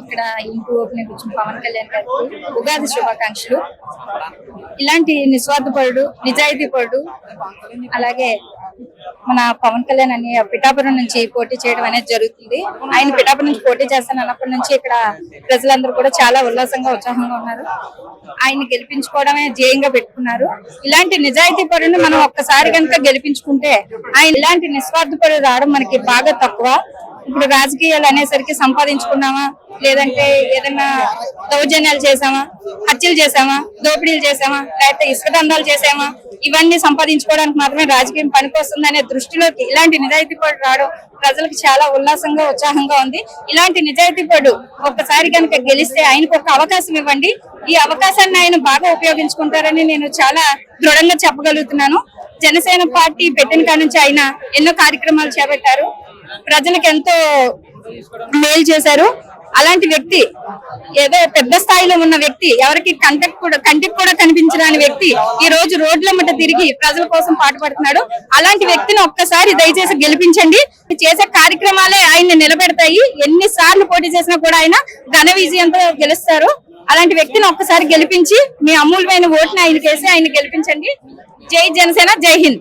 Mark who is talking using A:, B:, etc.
A: ఇక్కడ into opening వచ్చిన పవన్ కళ్యాణ్ గారికి ఉగాది శుభాకాంక్షలు. ఇలాంటి నిస్వార్థపరుడు నిజాయితీ పరుడు అలాగే మన పవన్ కళ్యాణ్ అని పిఠాపురం నుంచి పోటీ చేయడం అనేది జరుగుతుంది. ఆయన పిఠాపురం నుంచి పోటీ చేస్తాను అన్నప్పటి నుంచి ఇక్కడ ప్రజలందరూ కూడా చాలా ఉల్లాసంగా ఉత్సాహంగా ఉన్నారు. ఆయన గెలిపించుకోవడమే ధ్యేయంగా పెట్టుకున్నారు. ఇలాంటి నిజాయితీ పరుని మనం ఒక్కసారి కనుక గెలిపించుకుంటే ఆయన ఇలాంటి నిస్వార్థపరుడు రావడం మనకి బాగా తక్కువ. ఇప్పుడు రాజకీయాలు అనేసరికి సంపాదించుకున్నామా లేదంటే ఏదైనా దౌర్జన్యాలు చేసామా హత్యలు చేసామా దోపిడీలు చేసామా లేకపోతే ఇసుక దందాలు చేసామా ఇవన్నీ సంపాదించుకోవడానికి మాత్రమే రాజకీయం పనికొస్తుందనే దృష్టిలోకి ఇలాంటి నిజాయితీ పడు రావడం ప్రజలకు చాలా ఉల్లాసంగా ఉత్సాహంగా ఉంది. ఇలాంటి నిజాయితీ పడు ఒక్కసారి కనుక గెలిస్తే ఆయనకు ఒక అవకాశం ఇవ్వండి. ఈ అవకాశాన్ని ఆయన బాగా ఉపయోగించుకుంటారని నేను చాలా దృఢంగా చెప్పగలుగుతున్నాను. జనసేన పార్టీ పెట్టిన కాడ నుంచి ఆయన ఎన్నో కార్యక్రమాలు చేపట్టారు. ప్రజలకు ఎంతో మేలు చేశారు. అలాంటి వ్యక్తి ఏదో పెద్ద స్థాయిలో ఉన్న వ్యక్తి ఎవరికి కంటకు కూడా కంటికి కూడా కనిపించడానికి వ్యక్తి ఈ రోజు రోడ్ల మధ్య తిరిగి ప్రజల కోసం పాటుపడుతున్నాడు అలాంటి వ్యక్తిని ఒక్కసారి దయచేసి గెలిపించండి. చేసే కార్యక్రమాలే ఆయన్ని నిలబెడతాయి. ఎన్ని సార్లు పోటీ చేసినా కూడా ఆయన ఘన విజయంతో గెలుస్తారు. అలాంటి వ్యక్తిని ఒక్కసారి గెలిపించి మీ అమూల్యమైన ఓటుని ఆయనకేసి ఆయన గెలిపించండి. జై జనసేన జై హింద్.